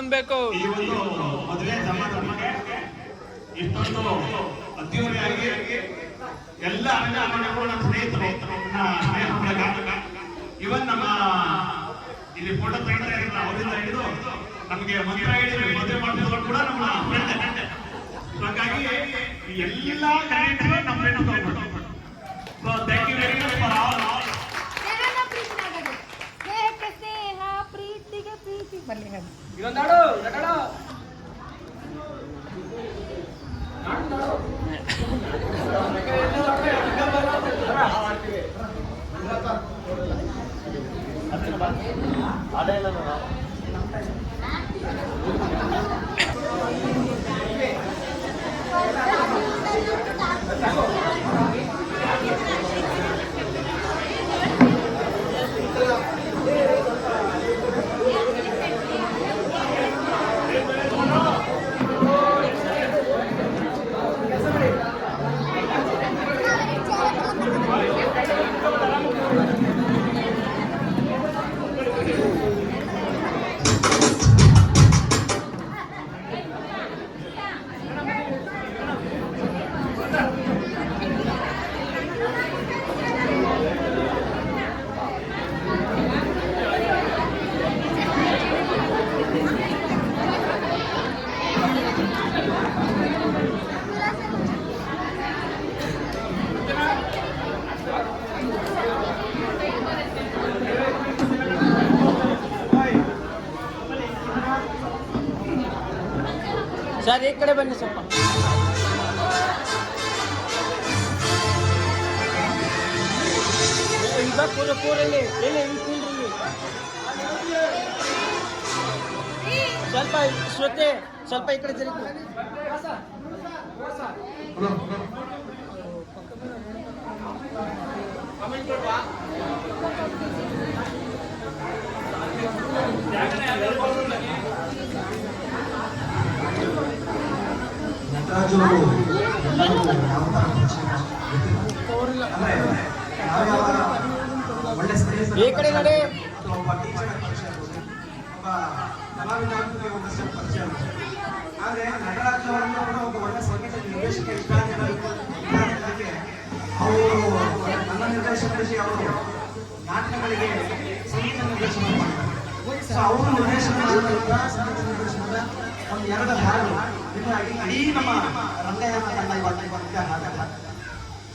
ಇನ್ನೊಂದ್ ಬೇಕು ಈ ಒಂದು ಮದುವೆ ಸಮಾರಂಭಕ್ಕೆ ಇಷ್ಟೊಂದು ಅದ್ದೂರಿಯಾಗಿ ಎಲ್ಲ ಅಣ್ಣ ಅಮ್ಮನವರು ನಮ್ಮ ಸ್ನೇಹಿತರು ಇವನ್ ನಮ್ಮ, ಇಲ್ಲಿ ಫೋಟೋ ಇರಲ್ಲ, ಅವರಿಂದ ಹಿಡಿದು ನಮಗೆ ಮಂತ್ರ ಹೇಳಿ ಮದುವೆ ಮಾಡಿದ್ರು ಕೂಡ ನಮ್ಮ ಹಾಗಾಗಿ ಎಲ್ಲ ಕಾರ್ಯಕ್ರಮ ನಮ್ಮ friend so thank you very much for all మళ్ళీ ಪ್ರೀತಿ ಬರ್ಲಿ ಹೇಳಿ ಸರ್ ಈ ಕಡೆ ಬನ್ನಿ ಸ್ವಲ್ಪ ಈಗ ಕೂರ ಕೂರಲ್ಲಿ ಇಲ್ಲಿ ಇಲ್ಲಿ ಕೂರ್ರಿ ಸ್ವಲ್ಪ ಶ್ರದ್ಧೆ ಸ್ವಲ್ಪ ಈ ಕಡೆ ತಿರುಗಿ ಅವರು ಯಾವ ಥರ ಒಳ್ಳೆ ಸ್ನೇಹಿತರು ಒಬ್ಬ ಟೀಚರ್ ಪರಿಚಯ ಆಗುತ್ತೆ ಒಬ್ಬ ಕಲಾವಿದ ಒಂದು ಸ್ವಲ್ಪ ಪರಿಚಯ ಆಗುತ್ತೆ ಆದರೆ ನಟರಾಜ್ ಅವರನ್ನು ಕೂಡ ಒಬ್ಬ ಒಳ್ಳೆ ಸಂಗೀತ ನಿರ್ದೇಶಕ ಇಷ್ಟ ಅವರು ನನ್ನ ನಿರ್ದೇಶಕರಿಗೆ ಅವರು ನಾಟಕಗಳಿಗೆ ಸಂಗೀತ ನಿರ್ದೇಶನ ಮಾಡ್ತಾರೆ ಸೊ ಅವರು ನಿರ್ದೇಶನ ಮಾಡಿದಂಥ ಸಂಗೀತ ಒಂದು ಎರಡು ಹಾಡು ಇದರಾಗಿ ಇಡೀ ನಮ್ಮ ರಂಗಯ್ಯನ ತಂಡ ಇವತ್ತು ಇವತ್ತಿಗೆ ಹಾಡಲ್ಲ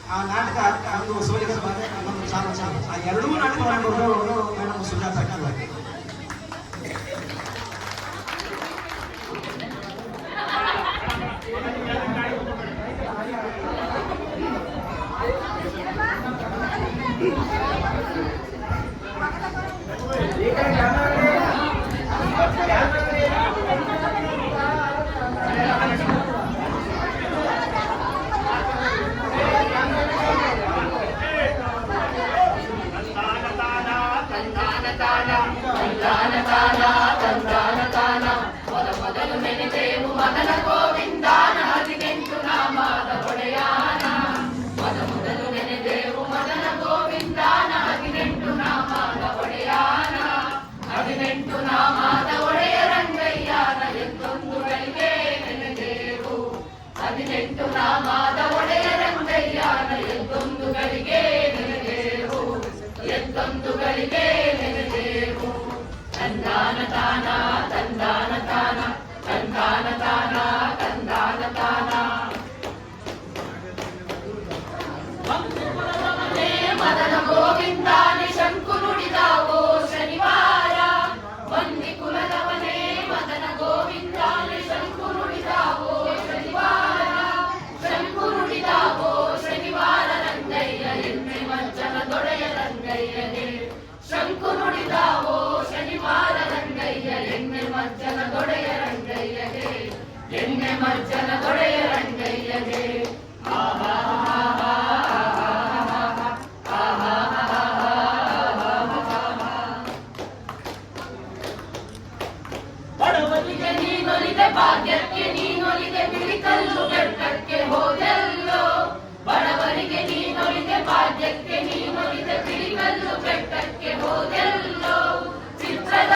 ಆ ನಾಟಕ ಅದು ಸೋಲಿಗೆ ಬಾಧೆ ಒಂದು ಚಾಲ ಚಾಲ ಆ ಎರಡೂ ಬರೆದವರು ನಮ್ಮ ಸುಜಾತ ಅಕ್ಕಿ